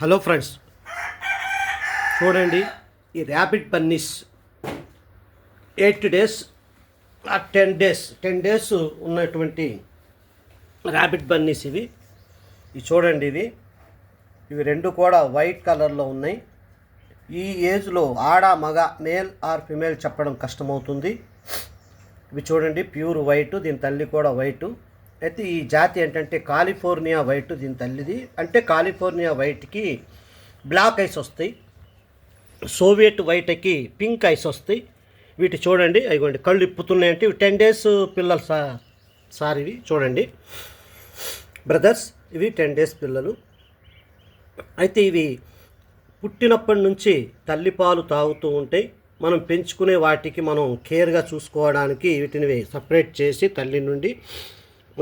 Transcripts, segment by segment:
Hello friends. చూడండి ఈ rabbit bunnies eight days ten days ten days ఉన్నటువంటి rapid bunnies ఇవి. ఇవి చూడండి ఇవి ఇవి రెండు కూడా వైట్ కలర్లో ఉన్నాయి. ఈ ఏజ్లో ఆడ మగ మేల్ ఆర్ ఫిమేల్ చెప్పడం కష్టమవుతుంది. ఇవి చూడండి ప్యూర్ వైట్ దీని తల్లి కూడా వైటు అయితే ఈ జాతి ఏంటంటే కాలిఫోర్నియా వైట్ దీని తల్లిది. అంటే కాలిఫోర్నియా వైట్కి బ్లాక్ ఐస్ వస్తాయి. సోవియట్ వైట్కి పింక్ ఐస్ వస్తాయి. వీటి చూడండి అయిగోండి కళ్ళు ఇప్పుతున్నాయంటే ఇవి టెన్ డేస్ పిల్లలు సా సార్ ఇవి చూడండి. బ్రదర్స్ ఇవి టెన్ డేస్ పిల్లలు. అయితే ఇవి పుట్టినప్పటి నుంచి తల్లిపాలు తాగుతూ ఉంటాయి మనం పెంచుకునే వాటికి మనం కేర్గా చూసుకోవడానికి వీటిని సపరేట్ చేసి తల్లి నుండి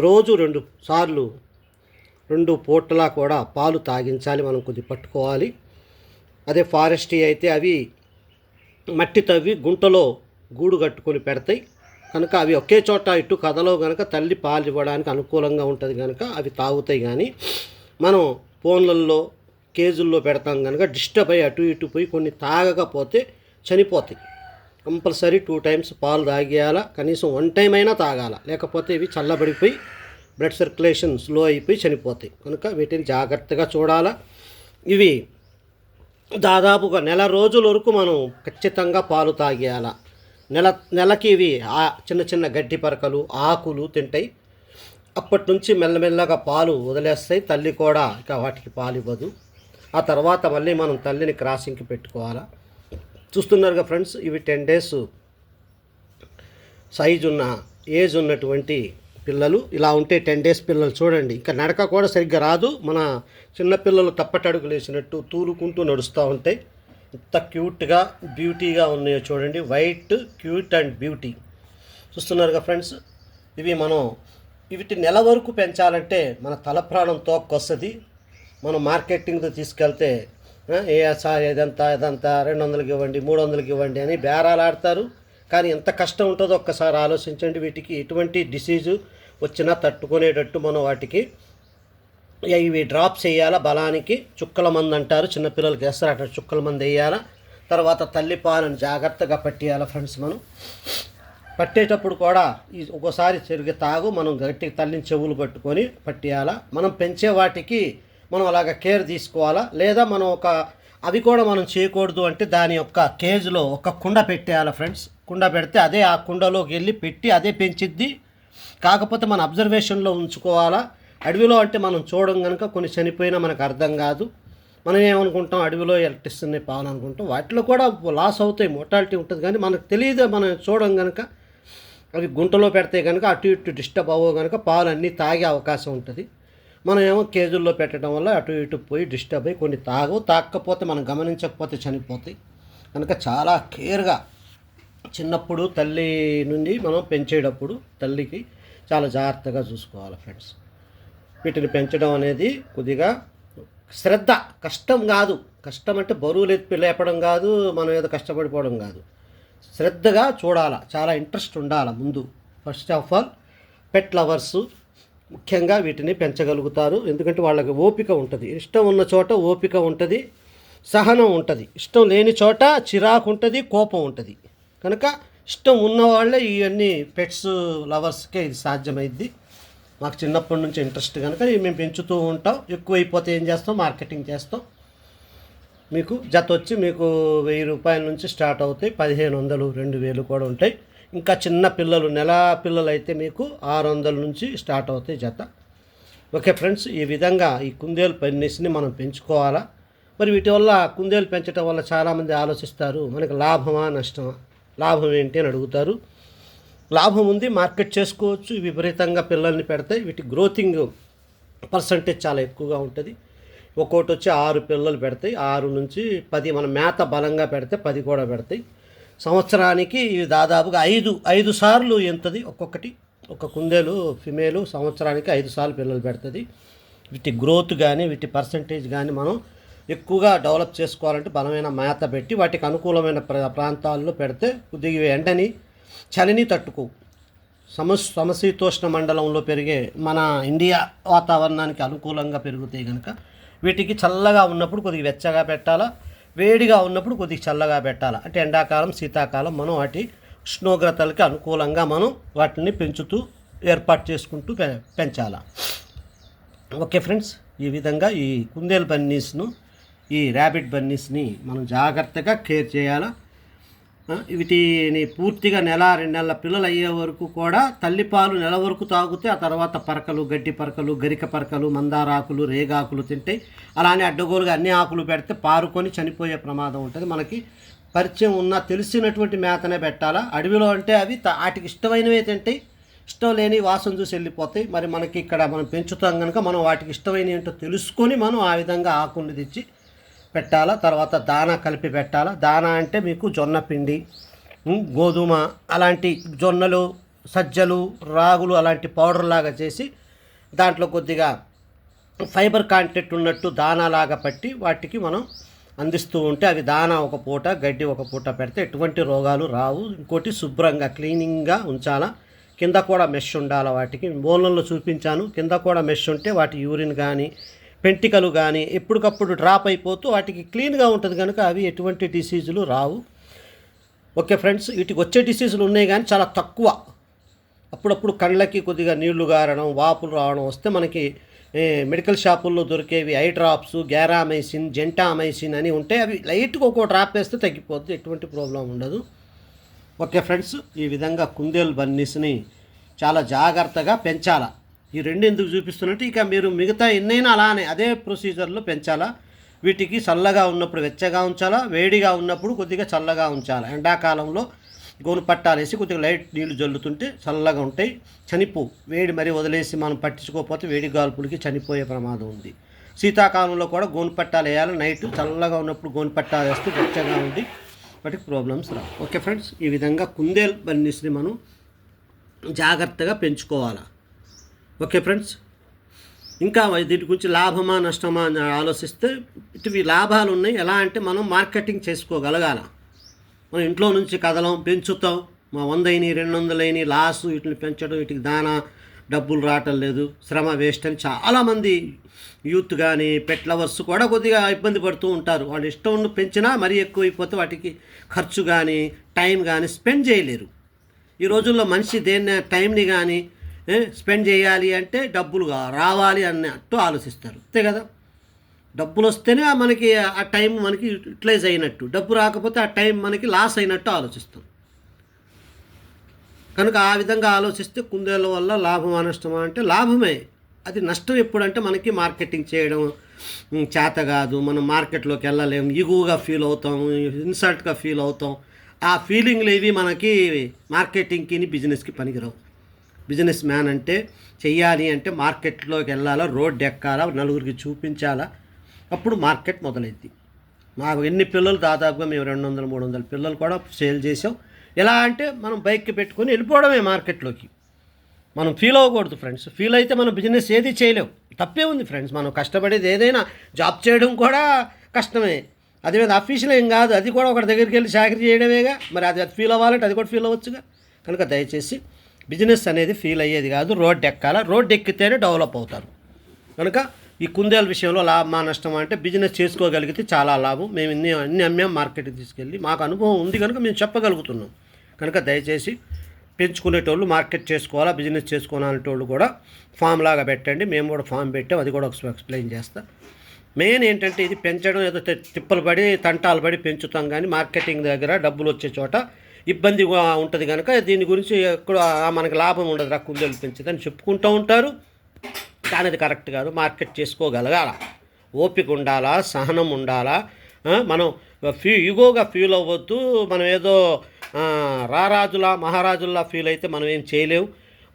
రోజు రెండు సార్లు రెండు పూటలా కూడా పాలు తాగించాలి మనం కొద్ది పట్టుకోవాలి. అదే ఫారెస్టీ అయితే అవి మట్టి తవ్వి గుంటలో గూడు కట్టుకొని పెడతాయి. కనుక అవి ఒకే చోట ఇటు కథలో కనుక తల్లి పాలు ఇవ్వడానికి అనుకూలంగా ఉంటుంది కనుక అవి తాగుతాయి కానీ మనం ఫోన్లలో కేజుల్లో పెడతాం కనుక డిస్టర్బ్ అయ్యి అటు ఇటు పోయి కొన్ని తాగకపోతే చనిపోతాయి. కంపల్సరీ టూ టైమ్స్ పాలు తాగేయాలా? కనీసం వన్ టైం అయినా తాగాల? లేకపోతే ఇవి చల్లబడిపోయి బ్లడ్ సర్క్యులేషన్ స్లో అయిపోయి చనిపోతాయి. కనుక వీటిని జాగ్రత్తగా చూడాలా. ఇవి దాదాపుగా నెల రోజుల వరకు మనం ఖచ్చితంగా పాలు తాగేయాల. నెల నెలకి ఇవి ఆ చిన్న చిన్న గడ్డి పరకలు ఆకులు తింటాయి. అప్పటి నుంచి మెల్లమెల్లగా పాలు వదిలేస్తాయి. తల్లి కూడా ఇక వాటికి పాలు ఇవ్వదు ఆ తర్వాత మళ్ళీ మనం తల్లిని క్రాసింగ్కి పెట్టుకోవాలా. చూస్తున్నారుగా ఫ్రెండ్స్ ఇవి టెన్ డేస్ సైజ్ ఉన్న ఏజ్ ఉన్నటువంటి పిల్లలు. ఇలా ఉంటే టెన్ డేస్ పిల్లలు చూడండి. ఇంకా నడక కూడా సరిగ్గా రాదు. మన చిన్నపిల్లలు తప్పటడుగులు వేసినట్టు తూలుకుంటూ నడుస్తూ ఉంటాయి. ఎంత క్యూట్గా బ్యూటీగా ఉన్నాయో చూడండి. White cute and beauty. చూస్తున్నారుగా ఫ్రెండ్స్ ఇవి మనం వీటి నెల వరకు పెంచాలంటే మన తల ప్రాణం తోక్కొస్తుంది మనం మార్కెటింగ్తో తీసుకెళ్తే సార్ ఇదంతా ఇదంతా రెండు వందలకి ఇవ్వండి మూడు వందలకి ఇవ్వండి అని బేరాలు ఆడతారు. కానీ ఎంత కష్టం ఉంటుందో ఒక్కసారి ఆలోచించండి వీటికి ఎటువంటి డిసీజు వచ్చినా తట్టుకునేటట్టు మనం వాటికి ఇవి డ్రాప్స్ వేయాలా బలానికి చుక్కల మంది అంటారు. చిన్నపిల్లలకి వేస్తారు అట్లా చుక్కల మంది వేయాలా. తర్వాత తల్లి పాలను జాగ్రత్తగా పట్టేయాలి ఫ్రెండ్స్ మనం. పట్టేటప్పుడు కూడా ఈ ఒక్కోసారి చెరిగి తాగు మనం గట్టి తల్లిని చెవులు పట్టుకొని పట్టేయాలా. మనం పెంచే వాటికి మనం అలాగ కేర్ తీసుకోవాలా? లేదా మనం ఒక అవి కూడా మనం చేయకూడదు అంటే దాని యొక్క కేజ్లో ఒక కుండ పెట్టేయాలి ఫ్రెండ్స్ కుండ పెడితే అదే ఆ కుండలోకి వెళ్ళి పెట్టి అదే పెంచిద్ది. కాకపోతే మన అబ్జర్వేషన్లో ఉంచుకోవాలా? అడవిలో అంటే మనం చూడడం కనుక కొన్ని చనిపోయినా మనకు అర్థం కాదు. మనం ఏమనుకుంటాం? అడవిలో ఎలక్ట్రిసిటీ పాలు అనుకుంటాం వాటిలో కూడా లాస్ అవుతాయి మోటాలిటీ ఉంటుంది. కానీ మనకు తెలియదు మనం చూడడం కనుక అవి గుంటలో పెడితే కనుక అటు ఇటు డిస్టర్బ్ అవ్వవు కనుక పాలు అన్నీ తాగే అవకాశం ఉంటుంది. మనం ఏమో కేజుల్లో పెట్టడం వల్ల అటు ఇటు పోయి డిస్టర్బ్ అయ్యి కొన్ని తాగవు తాగకపోతే మనం గమనించకపోతే చనిపోతాయి. కనుక చాలా కేర్గా చిన్నప్పుడు తల్లి నుండి మనం పెంచేటప్పుడు తల్లికి చాలా జాగ్రత్తగా చూసుకోవాలి ఫ్రెండ్స్. వీటిని పెంచడం అనేది కొద్దిగా శ్రద్ధ కష్టం కాదు. కష్టం అంటే బరువులు ఎత్తి లేపడం కాదు మనం ఏదో కష్టపడిపోవడం కాదు. శ్రద్ధగా చూడాలా చాలా ఇంట్రెస్ట్ ఉండాలి ముందు. First of all pet lovers ముఖ్యంగా వీటిని పెంచగలుగుతారు. ఎందుకంటే వాళ్ళకి ఓపిక ఉంటుంది. ఇష్టం ఉన్న చోట ఓపిక ఉంటుంది సహనం ఉంటుంది. ఇష్టం లేని చోట చిరాకు ఉంటుంది కోపం ఉంటుంది. కనుక ఇష్టం ఉన్నవాళ్ళే ఇవన్నీ పెట్స్ లవర్స్కే ఇది సాధ్యమైద్ది. మాకు చిన్నప్పటి నుంచి ఇంట్రెస్ట్ కనుక ఇవి మేము పెంచుతూ ఉంటాం. ఎక్కువైపోతే ఏం చేస్తాం? మార్కెటింగ్ చేస్తాం. మీకు జత వచ్చి మీకు వెయ్యి రూపాయల నుంచి స్టార్ట్ అవుతాయి. పదిహేను వందలు రెండు వేలు కూడా ఉంటాయి. ఇంకా చిన్న పిల్లలు నెల పిల్లలు అయితే మీకు ఆరు వందల నుంచి స్టార్ట్ అవుతాయి జత. ఓకే ఫ్రెండ్స్ ఈ విధంగా ఈ కుందేలు పన్నీస్ని మనం పెంచుకోవాలా? మరి వీటి వల్ల కుందేలు పెంచడం వల్ల చాలామంది ఆలోచిస్తారు మనకి లాభమా నష్టమా? లాభం ఏంటి అని అడుగుతారు. లాభం ఉంది మార్కెట్ చేసుకోవచ్చు విపరీతంగా పిల్లల్ని పెడతాయి. వీటి గ్రోతింగ్ పర్సంటేజ్ చాలా ఎక్కువగా ఉంటుంది. ఒక్కోటి వచ్చి ఆరు పిల్లలు పెడతాయి. ఆరు నుంచి పది మన మేత బలంగా పెడితే పది కూడా పెడతాయి. సంవత్సరానికి ఇవి దాదాపుగా ఐదు ఐదు సార్లు ఎంతది? ఒక్కొక్కటి. ఒక కుందేలు ఫిమేలు సంవత్సరానికి ఐదు సార్లు పిల్లలు పెడుతుంది. వీటి గ్రోత్ కానీ వీటి పర్సంటేజ్ కానీ మనం ఎక్కువగా డెవలప్ చేసుకోవాలంటే బలమైన మేత పెట్టి వాటికి అనుకూలమైన ప్ర ప్రాంతాల్లో పెడితే కొద్దిగా ఎండని చలిని తట్టుకో. సమ సమశీతోష్ణ మండలంలో పెరిగే మన ఇండియా వాతావరణానికి అనుకూలంగా పెరుగుతాయి కనుక వీటికి చల్లగా ఉన్నప్పుడు కొద్దిగా వెచ్చగా పెట్టాలా? వేడిగా ఉన్నప్పుడు కొద్దిగా చల్లగా పెట్టాలా. అంటే ఎండాకాలం శీతాకాలం మనం వాటి ఉష్ణోగ్రతలకి అనుకూలంగా మనం వాటిని పెంచుతూ ఏర్పాటు చేసుకుంటూ పెంచాలి. ఓకే ఫ్రెండ్స్ ఈ విధంగా ఈ కుందేలు బన్నీస్ను ఈ ర్యాబిట్ బన్నీస్ని మనం జాగ్రత్తగా కేర్ చేయాలా. వీటిని పూర్తిగా నెల రెండు నెలల పిల్లలు అయ్యే వరకు కూడా తల్లిపాలు నెల వరకు తాగితే ఆ తర్వాత పరకలు గడ్డి పరకలు గరిక పరకలు మందారాకులు రేగాకులు తింటాయి అలానే అడ్డగోలుగా అన్ని ఆకులు పెడితే పారుకొని చనిపోయే ప్రమాదం ఉంటుంది. మనకి పరిచయం ఉన్న తెలిసినటువంటి మేతనే పెట్టాలా? అడవిలో అంటే అవి వాటికి ఇష్టమైనవే తింటాయి ఇష్టం లేని వాసన చూసి వెళ్ళిపోతాయి. మరి మనకి ఇక్కడ మనం పెంచుతాం కనుక మనం వాటికి ఇష్టమైన ఏంటో తెలుసుకొని మనం ఆ విధంగా ఆకుని తెచ్చి పెట్టాలా? తర్వాత దానా కలిపి పెట్టాలా? దానా అంటే మీకు జొన్న పిండి గోధుమ అలాంటి జొన్నలు సజ్జలు రాగులు అలాంటి పౌడర్ లాగా చేసి దాంట్లో కొద్దిగా ఫైబర్ కాంటెంట్ ఉన్నట్టు దానాలాగా పట్టి వాటికి మనం అందిస్తూ ఉంటే అవి దానా ఒక పూట గడ్డి ఒక పూట పెడితే ఎటువంటి రోగాలు రావు. ఇంకోటి శుభ్రంగా క్లీనింగ్గా ఉంచాలా. కింద కూడా మెష్ ఉండాలి వాటికి? మూలంలో చూపించాను. కింద కూడా మెష్ ఉంటే వాటి యూరిన్ కానీ పెంటికలు కానీ ఎప్పటికప్పుడు డ్రాప్ అయిపోతూ వాటికి క్లీన్గా ఉంటుంది కనుక అవి ఎటువంటి డిసీజులు రావు. ఓకే ఫ్రెండ్స్ వీటికి వచ్చే డిసీజులు ఉన్నాయి కానీ చాలా తక్కువ. అప్పుడప్పుడు కళ్ళకి కొద్దిగా నీళ్ళు గారడం వాపులు రావడం వస్తే మనకి మెడికల్ షాపుల్లో దొరికేవి ఐ డ్రాప్స్ గ్యారామైసిన్ జెంటామైసిన్ అని ఉంటే అవి లైట్గా ఒక్కో డ్రాప్ వేస్తే తగ్గిపోద్ది ఎటువంటి ప్రాబ్లం ఉండదు. ఓకే ఫ్రెండ్స్ ఈ విధంగా కుందేలు బన్నీస్ని చాలా జాగ్రత్తగా పెంచాలా. ఈ రెండు ఎందుకు చూపిస్తున్నట్టు? ఇక మీరు మిగతా ఎన్నైనా అలానే అదే ప్రొసీజర్లో పెంచాలా? వీటికి చల్లగా ఉన్నప్పుడు వెచ్చగా ఉంచాలా? వేడిగా ఉన్నప్పుడు కొద్దిగా చల్లగా ఉంచాలా? ఎండాకాలంలో గోను పట్టాలేసి కొద్దిగా లైట్ నీళ్ళు జల్లుతుంటే చల్లగా ఉంటాయి. చనిపో. వేడి మరి వదిలేసి మనం పట్టించుకోకపోతే వేడి గాల్పులకి చనిపోయే ప్రమాదం ఉంది. శీతాకాలంలో కూడా గోను పట్టాలు వేయాలి. నైట్ చల్లగా ఉన్నప్పుడు గోను పట్టాలు వేస్తే వెచ్చగా ఉండి వాటికి ప్రాబ్లమ్స్ రావు. ఓకే ఫ్రెండ్స్ ఈ విధంగా కుందేలు బన్నీస్ని మనం జాగ్రత్తగా పెంచుకోవాలి? ఓకే ఫ్రెండ్స్ ఇంకా దీని గురించి లాభమా నష్టమా అని ఆలోచిస్తే ఇటువి లాభాలు ఉన్నాయి. ఎలా అంటే మనం మార్కెటింగ్ చేసుకోగలగాల. మనం ఇంట్లో నుంచి కదలం పెంచుతాం. మా వంద రెండు వందలైని లాస్ వీటిని పెంచడం వీటికి దానా డబ్బులు రావటం లేదు. శ్రమ వేస్ట్ అని చాలామంది యూత్ కానీ పెట్ లవర్స్ కూడా కొద్దిగా ఇబ్బంది పడుతూ ఉంటారు. వాళ్ళు ఇష్టం పెంచినా మరీ ఎక్కువైపోతే వాటికి ఖర్చు కానీ టైం కానీ స్పెండ్ చేయలేరు. ఈ రోజుల్లో మనిషి దేన్ని టైంని కానీ స్పెండ్ చేయాలి అంటే డబ్బులు రావాలి అన్నట్టు ఆలోచిస్తారు. అంతే కదా? డబ్బులు వస్తేనే ఆ మనకి ఆ టైం మనకి యూటిలైజ్ అయినట్టు డబ్బు రాకపోతే ఆ టైం మనకి లాస్ అయినట్టు ఆలోచిస్తాం. కనుక ఆ విధంగా ఆలోచిస్తే కుందేళ్ళ వల్ల లాభమా నష్టమా అంటే లాభమే. అది నష్టం ఎప్పుడంటే మనకి మార్కెటింగ్ చేయడం చేత కాదు. మనం మార్కెట్లోకి వెళ్ళలేము ఈగుగా ఫీల్ అవుతాం ఇన్సల్ట్గా ఫీల్ అవుతాం. ఆ ఫీలింగ్లు ఇవి మనకి మార్కెటింగ్కి బిజినెస్కి పనికిరావు. బిజినెస్ మ్యాన్ అంటే చెయ్యాలి అంటే మార్కెట్లోకి వెళ్ళాలా రోడ్ ఎక్కాలా నలుగురికి చూపించాలా. అప్పుడు మార్కెట్ మొదలైద్ది. మాకు ఎన్ని పిల్లలు? దాదాపుగా మేము రెండు వందలు మూడు వందల పిల్లలు కూడా సేల్ చేసాం ఎలా అంటే మనం బైక్ పెట్టుకొని వెళ్ళిపోవడమే మార్కెట్లోకి. మనం ఫీల్ అవ్వకూడదు ఫ్రెండ్స్. ఫీల్ అయితే మనం బిజినెస్ ఏది చేయలేం. తప్పే ఉంది ఫ్రెండ్స్. మనం కష్టపడేది ఏదైనా జాబ్ చేయడం కూడా కష్టమే. అది మీద అఫీషియల్ ఏం కాదు. అది కూడా ఒకటి దగ్గరికి వెళ్ళి చాకరీ చేయడమేగా. మరి అది అది ఫీల్ అవ్వాలంటే అది కూడా ఫీల్ అవ్వచ్చుగా. కనుక దయచేసి బిజినెస్ అనేది ఫీల్ అయ్యేది కాదు రోడ్ ఎక్కాల రోడ్ ఎక్కితేనే డెవలప్ అవుతారు. కనుక ఈ కుందేల విషయంలో లాభమా నష్టం అంటే బిజినెస్ చేసుకోగలిగితే చాలా లాభం. మేము ఇన్ని అన్ని అమ్మాం మార్కెట్కి తీసుకెళ్ళి మాకు అనుభవం ఉంది కనుక మేము చెప్పగలుగుతున్నాం. కనుక దయచేసి పెంచుకునేటోళ్ళు మార్కెట్ చేసుకోవాలా బిజినెస్ చేసుకోవాలనేటోళ్ళు కూడా ఫామ్ లాగా పెట్టండి. మేము కూడా ఫామ్ పెట్టాం అది కూడా ఒకసారి ఎక్స్ప్లెయిన్ చేస్తా. మెయిన్ ఏంటంటే ఇది పెంచడం ఏదో తిప్పలు పడి తంటాలు పడి పెంచుతాం కానీ మార్కెటింగ్ దగ్గర డబ్బులు వచ్చే చోట ఇబ్బందిగా ఉంటుంది కనుక దీని గురించి ఎక్కడ మనకు మనకి లాభం ఉండదు రా కుందేలు పెంచదని చెప్పుకుంటూ ఉంటారు. కానీ అది కరెక్ట్ కాదు మార్కెట్ చేసుకోగలగాల. ఓపిక ఉండాలా సహనం ఉండాలా? మనం ఫీ ఈగోగా ఫీల్ అవ్వద్దు. మనం ఏదో రారాజులా మహారాజుల్లా ఫీల్ అయితే మనం ఏం చేయలేము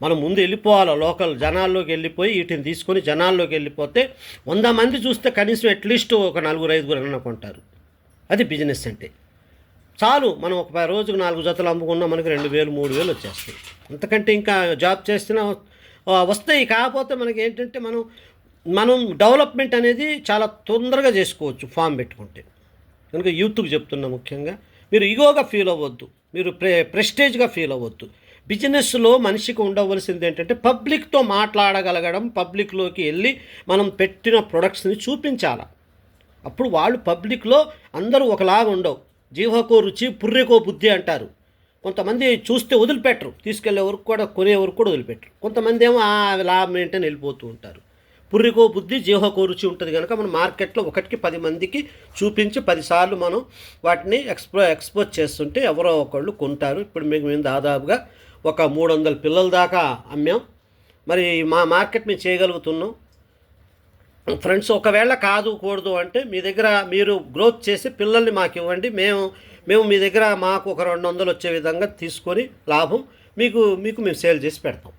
మనం ముందు వెళ్ళిపోవాలి లోకల్ జనాల్లోకి వెళ్ళిపోయి వీటిని తీసుకొని జనాల్లోకి వెళ్ళిపోతే వంద మంది చూస్తే కనీసం అట్లీస్ట్ ఒక నలుగురు ఐదుగురు అనుకుంటారు అది బిజినెస్ అంటే. చాలు మనం ఒక ప- రోజుకు నాలుగు జతలు అమ్ముకున్నా మనకి రెండు వేలు మూడు వేలు వచ్చేస్తాయి. అంతకంటే ఇంకా జాబ్ చేస్తున్నా వస్తాయి. కాకపోతే మనకి ఏంటంటే మనం మనం డెవలప్మెంట్ అనేది చాలా తొందరగా చేసుకోవచ్చు ఫామ్ పెట్టుకుంటే. కనుక యూత్కి చెప్తున్నా ముఖ్యంగా మీరు ఈగోగా ఫీల్ అవ్వద్దు. మీరు ప్రె ప్రెస్టేజ్గా ఫీల్ అవ్వద్దు. బిజినెస్లో మనిషికి ఉండవలసింది ఏంటంటే పబ్లిక్తో మాట్లాడగలగడం పబ్లిక్లోకి వెళ్ళి మనం పెట్టిన ప్రొడక్ట్స్ని చూపించాలి. అప్పుడు వాళ్ళు పబ్లిక్లో అందరూ ఒకలాగా ఉండవు జీవకో రుచి పుర్రెకో బుద్ధి అంటారు. కొంతమంది చూస్తే వదిలిపెట్టరు. తీసుకెళ్ళే వరకు కూడా కొనే వరకు కూడా వదిలిపెట్టరు. కొంతమంది ఏమో "ఆ, లాభం ఏంటని వెళ్ళిపోతూ ఉంటారు. పుర్రికో బుద్ధి జీవకో రుచి ఉంటుంది కనుక మనం మార్కెట్లో ఒకటికి పది మందికి చూపించి పదిసార్లు మనం వాటిని ఎక్స్పో ఎక్స్పోజ్ చేస్తుంటే ఎవరో ఒకళ్ళు కొంటారు. ఇప్పుడు మీకు మేము దాదాపుగా ఒక మూడు వందల పిల్లల దాకా అమ్మాం. మరి మా మార్కెట్ మేము చేయగలుగుతున్నాం. ఫ్రెండ్స్ ఒకవేళ కాదు కూడదు అంటే మీ దగ్గర మీరు గ్రోత్ చేసి పిల్లల్ని మాకు ఇవ్వండి. మేము మేము మీ దగ్గర మాకు ఒక రెండు వందలు వచ్చే విధంగా తీసుకొని లాభం మీకు మీకు మేము సేల్ చేసి పెడతాం.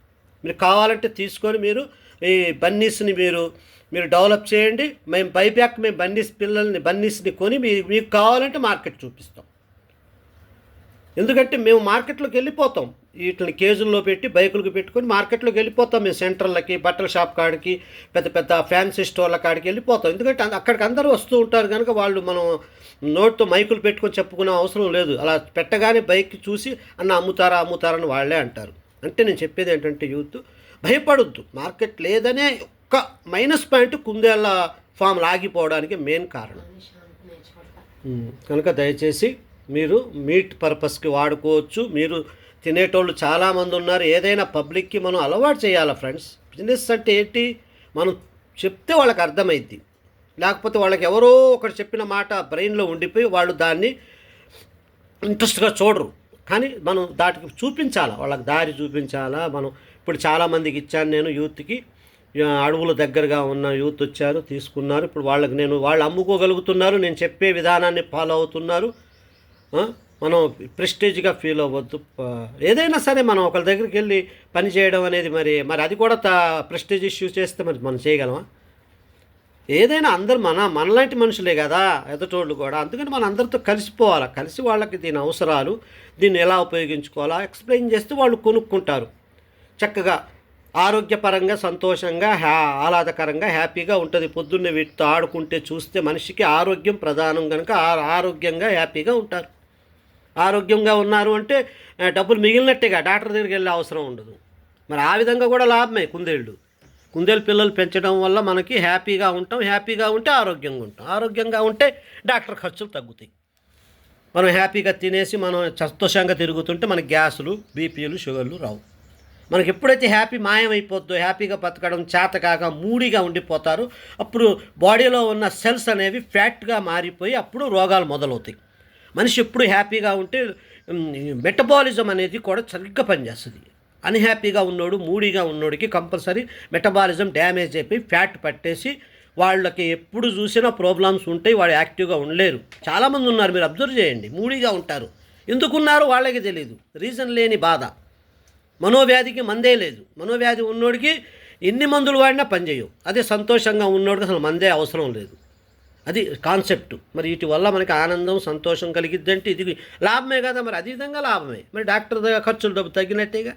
మీరు కావాలంటే తీసుకొని మీరు ఈ బన్నీస్ని మీరు మీరు డెవలప్ చేయండి. మేము బైబ్యాక్ మేము బన్నీస్ పిల్లల్ని బన్నీస్ని కొని మీ మీకు కావాలంటే మార్కెట్ చూపిస్తాం. ఎందుకంటే మేము మార్కెట్లోకి వెళ్ళిపోతాం. వీటిని కేజుల్లో పెట్టి బైకులకు పెట్టుకొని మార్కెట్లోకి వెళ్ళిపోతాం మేము సెంటర్లకి బట్టల షాప్ కాడికి పెద్ద పెద్ద ఫ్యాన్సీ స్టోర్ల కాడికి వెళ్ళిపోతాం. ఎందుకంటే అక్కడికి అందరూ వస్తూ ఉంటారు కనుక వాళ్ళు మనం నోట్తో మైకులు పెట్టుకొని చెప్పుకునే అవసరం లేదు. అలా పెట్టగానే బైక్ చూసి అన్న అమ్ముతారా అమ్ముతారా అని వాళ్ళే అంటారు. అంటే నేను చెప్పేది ఏంటంటే యూత్ భయపడొద్దు. మార్కెట్ లేదనే ఒక్క మైనస్ పాయింట్ కుందేళ్ళ ఫామ్ లాగిపోవడానికి మెయిన్ కారణం. కనుక దయచేసి మీరు మీట్ పర్పస్కి వాడుకోవచ్చు. మీరు తినేటోళ్ళు చాలామంది ఉన్నారు. ఏదైనా పబ్లిక్కి మనం అలవాటు చేయాలి ఫ్రెండ్స్? బిజినెస్ అంటే ఏంటి? మనం చెప్తే వాళ్ళకి అర్థమైద్ది. లేకపోతే వాళ్ళకి ఎవరో ఒకటి చెప్పిన మాట బ్రెయిన్లో ఉండిపోయి వాళ్ళు దాన్ని ఇంట్రెస్ట్గా చూడరు. కానీ మనం దాటికి చూపించాలా? వాళ్ళకి దారి చూపించాలా? మనం ఇప్పుడు చాలామందికి ఇచ్చాను నేను యూత్కి. అడవుల దగ్గరగా ఉన్న యూత్ వచ్చారు తీసుకున్నారు. ఇప్పుడు వాళ్ళకి నేను వాళ్ళు అమ్ముకోగలుగుతున్నారు. నేను చెప్పే విధానాన్ని ఫాలో అవుతున్నారు. మనం ప్రెస్టేజ్గా ఫీల్ అవ్వద్దు. ఏదైనా సరే మనం ఒకరి దగ్గరికి వెళ్ళి పని చేయడం అనేది మరి మరి అది కూడా ప్రెస్టేజ్ ఇష్యూ చేస్తే మరి మనం చేయగలమా? ఏదైనా అందరు మన మనలాంటి మనుషులే కదా ఎదటోళ్ళు కూడా. అందుకని మన అందరితో కలిసిపోవాలి. కలిసి వాళ్ళకి దీని అవసరాలు దీన్ని ఎలా ఉపయోగించుకోవాలా ఎక్స్ప్లెయిన్ చేస్తే వాళ్ళు కొనుక్కుంటారు. చక్కగా ఆరోగ్యపరంగా సంతోషంగా హ్యా ఆహ్లాదకరంగా హ్యాపీగా ఉంటుంది. పొద్దున్నే వీటితో ఆడుకుంటే చూస్తే మనిషికి ఆరోగ్యం ప్రధానం కనుక ఆ- ఆరోగ్యంగా హ్యాపీగా ఉంటారు. ఆరోగ్యంగా ఉన్నారు అంటే డబ్బులు మిగిలినట్టేగా డాక్టర్ దగ్గరికి వెళ్ళే అవసరం ఉండదు. మరి ఆ విధంగా కూడా లాభమే కుందేళ్ళు కుందేలు పిల్లలు పెంచడం వల్ల మనకి హ్యాపీగా ఉంటాం హ్యాపీగా ఉంటే ఆరోగ్యంగా ఉంటాం. ఆరోగ్యంగా ఉంటే డాక్టర్ ఖర్చులు తగ్గుతాయి. మనం హ్యాపీగా తినేసి మనం సంతోషంగా తిరుగుతుంటే మనకి గ్యాసులు బీపీలు షుగర్లు రావు. మనకి ఎప్పుడైతే హ్యాపీ మాయమైపోద్దో హ్యాపీగా బతకడం చేతకాక మూడిగా ఉండిపోతారు అప్పుడు బాడీలో ఉన్న సెల్స్ అనేవి ఫ్యాట్గా మారిపోయి అప్పుడు రోగాలు మొదలవుతాయి. మనిషి ఎప్పుడు హ్యాపీగా ఉంటే మెటబాలిజం అనేది కూడా సరిగ్గా పనిచేస్తుంది. అన్హ్యాపీగా ఉన్నోడు మూడీగా ఉన్నోడికి కంపల్సరీ మెటబాలిజం డ్యామేజ్ అయిపోయి ఫ్యాట్ పట్టేసి వాళ్ళకి ఎప్పుడు చూసినా ప్రాబ్లమ్స్ ఉంటాయి వాళ్ళు యాక్టివ్గా ఉండలేరు. చాలామంది ఉన్నారు మీరు అబ్జర్వ్ చేయండి. మూడీగా ఉంటారు. ఎందుకున్నారు వాళ్ళకి తెలియదు రీజన్ లేని బాధ. మనోవ్యాధికి మందే లేదు. మనోవ్యాధి ఉన్నోడికి ఎన్ని మందులు వాడినా పనిచేయవు. అదే సంతోషంగా ఉన్నోడికి అసలు మందే అవసరం లేదు. అది కాన్సెప్ట్. మరి వీటి వల్ల మనకి ఆనందం సంతోషం కలిగిద్దంటే ఇది లాభమే కదా మరి. అది విధంగా లాభమే. మరి డాక్టర్ దగ్గర ఖర్చులు డబ్బు తగ్గినట్టేగా?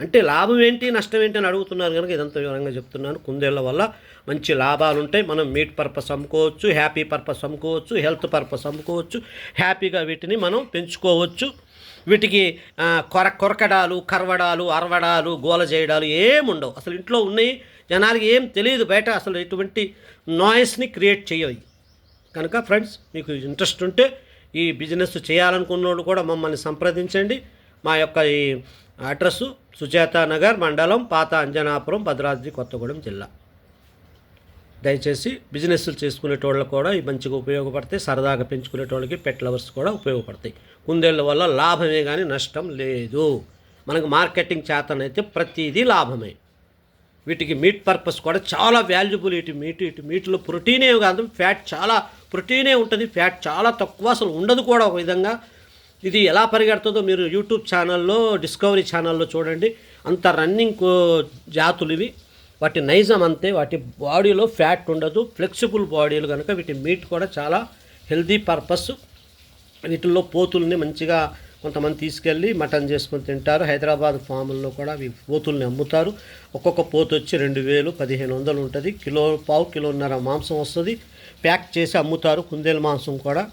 అంటే లాభం ఏంటి నష్టం ఏంటి అని అడుగుతున్నారు కనుక ఇదంతా వివరంగా చెప్తున్నాను. కుందేళ్ళ వల్ల మంచి లాభాలు ఉంటాయి మనం మీట్ పర్పస్ అమ్ముకోవచ్చు హ్యాపీ పర్పస్ అమ్ముకోవచ్చు హెల్త్ పర్పస్ అమ్ముకోవచ్చు హ్యాపీగా వీటిని మనం పెంచుకోవచ్చు. వీటికి కొర కొరకడాలు కరవడాలు అరవడాలు గోల చేయడాలు ఏముండవు. అసలు ఇంట్లో ఉన్నాయి జనాలకి ఏం తెలియదు బయట అసలు ఎటువంటి నాయిస్ని క్రియేట్ చేయవు కనుక ఫ్రెండ్స్ మీకు ఇంట్రెస్ట్ ఉంటే ఈ బిజినెస్ చేయాలనుకున్న వాళ్ళు కూడా మమ్మల్ని సంప్రదించండి. మా యొక్క ఈ అడ్రస్సు సుజాత నగర్ మండలం పాత అంజనాపురం భద్రాద్రి కొత్తగూడెం జిల్లా. దయచేసి బిజినెస్లు చేసుకునేటోళ్ళకు కూడా మంచిగా ఉపయోగపడతాయి. సరదాగా పెంచుకునేటోళ్ళకి పెట్ లవర్స్ కూడా ఉపయోగపడతాయి. కుందేళ్ళ వల్ల లాభమే కానీ నష్టం లేదు. మనకు మార్కెటింగ్ చేతనైతే ప్రతిదీ లాభమే. వీటికి మీట్ పర్పస్ కూడా చాలా వాల్యుబుల్ ఇటు మీట్ ఇటు మీట్లో ప్రోటీనే కాదు ఫ్యాట్ చాలా ప్రోటీనే ఉంటుంది ఫ్యాట్ చాలా తక్కువ అసలు ఉండదు కూడా ఒక విధంగా. ఇది ఎలా పరిగెడుతుందో మీరు యూట్యూబ్ ఛానల్లో డిస్కవరీ ఛానల్లో చూడండి. అంత రన్నింగ్ జాతులు ఇవి. వాటి నైజం అంతే వాటి బాడీలో ఫ్యాట్ ఉండదు. ఫ్లెక్సిబుల్ బాడీలు కనుక వీటి మీట్ కూడా చాలా హెల్దీ పర్పస్ వీటిల్లో పోతుల్ని మంచిగా కొంతమంది తీసుకెళ్ళి మటన్ చేసుకొని తింటారు. హైదరాబాద్ ఫాముల్లో కూడా అవి పోతుల్ని అమ్ముతారు. ఒక్కొక్క పోతు వచ్చి రెండు వేలు పదిహేను వందలు ఉంటుంది. కిలో పావు కిలోన్నర మాంసం వస్తుంది. ప్యాక్ చేసి అమ్ముతారు. కుందేలు మాంసం కూడా.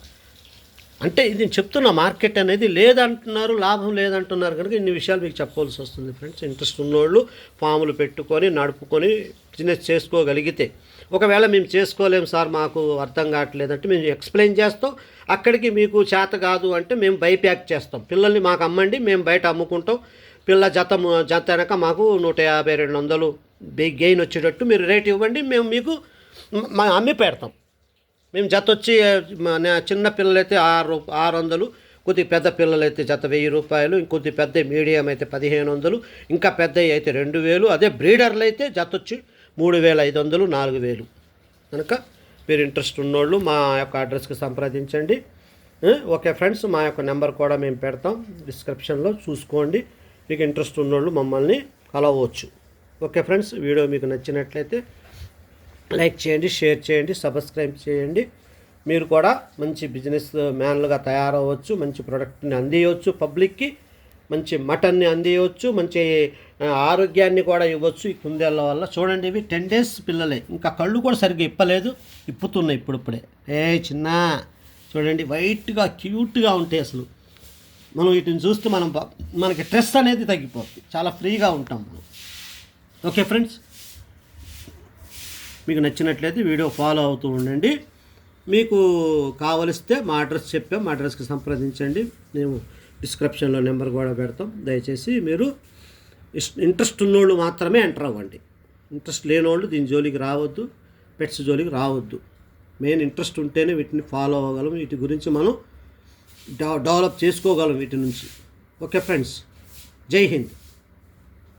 అంటే ఇది నేను చెప్తున్న మార్కెట్ అనేది లేదంటున్నారు లాభం లేదంటున్నారు కనుక ఇన్ని విషయాలు మీకు చెప్పవలసి వస్తుంది ఫ్రెండ్స్. ఇంట్రెస్ట్ ఉన్నోళ్ళు ఫాములు పెట్టుకొని నడుపుకొని బిజినెస్ చేసుకోగలిగితే ఒకవేళ మేము చేసుకోలేము సార్ మాకు అర్థం కావట్లేదంటే మేము ఎక్స్ప్లెయిన్ చేస్తాం. అక్కడికి మీకు చేత కాదు అంటే మేము బైప్యాక్ చేస్తాం. పిల్లల్ని మాకు అమ్మండి మేము బయట అమ్ముకుంటాం. పిల్ల జత జత వెనక మాకు నూట యాభై రెండు వందలు గెయిన్ వచ్చేటట్టు మీరు రేట్ ఇవ్వండి మేము మీకు అమ్మి పెడతాం. మేము జత వచ్చి మన చిన్న పిల్లలైతే ఆరు ఆరు వందలు కొద్ది పెద్ద పిల్లలైతే జత వెయ్యి రూపాయలు ఇంకొద్ది పెద్ద మీడియం అయితే పదిహేను వందలు ఇంకా పెద్దవి అయితే రెండు వేలు అదే బ్రీడర్లు అయితే జత వచ్చి మూడు వేల ఐదు వందలు నాలుగు వేలు కనుక మీరు ఇంట్రెస్ట్ ఉన్నోళ్ళు మా యొక్క అడ్రస్కి సంప్రదించండి. ఓకే ఫ్రెండ్స్ మా యొక్క నెంబర్ కూడా మేము పెడతాం. డిస్క్రిప్షన్లో చూసుకోండి. మీకు ఇంట్రెస్ట్ ఉన్నోళ్ళు మమ్మల్ని కలవచ్చు. ఓకే ఫ్రెండ్స్ వీడియో మీకు నచ్చినట్లయితే లైక్ చేయండి షేర్ చేయండి సబ్స్క్రైబ్ చేయండి. మీరు కూడా మంచి బిజినెస్ మ్యాన్లుగా తయారవ్వచ్చు మంచి ప్రోడక్ట్ని అందియవచ్చు పబ్లిక్కి. మంచి మటన్ని అందియవచ్చు మంచి ఆరోగ్యాన్ని కూడా ఇవ్వచ్చు ఈ కుందేళ్ళ వల్ల. చూడండి ఇవి టెన్ డేస్ పిల్లలే. ఇంకా కళ్ళు కూడా సరిగ్గా ఇప్పలేదు ఇప్పుతున్నాయి ఇప్పుడిప్పుడే. ఏ చిన్న చూడండి వైట్గా క్యూట్గా ఉంటాయి అసలు. మనం వీటిని చూస్తే మనం మనకి స్ట్రెస్ అనేది తగ్గిపోతుంది చాలా ఫ్రీగా ఉంటాం మనం. Okay friends? మీకు నచ్చినట్లయితే వీడియో ఫాలో అవుతూ ఉండండి. మీకు కావలిస్తే మా అడ్రస్ చెప్పాం మా అడ్రస్కి సంప్రదించండి. మేము డిస్క్రిప్షన్లో నెంబర్ కూడా పెడతాం. దయచేసి మీరు ఇస్- ఇంట్రెస్ట్ ఉన్నోళ్ళు మాత్రమే ఎంటర్ అవ్వండి. ఇంట్రెస్ట్ లేనోళ్ళు దీని జోలికి రావద్దు పెట్స్ జోలికి రావద్దు. మెయిన్ ఇంట్రెస్ట్ ఉంటేనే వీటిని ఫాలో అవ్వగలం. వీటి గురించి మనం డెవలప్ చేసుకోగలం వీటి నుంచి. ఓకే ఫ్రెండ్స్ జై హింద్.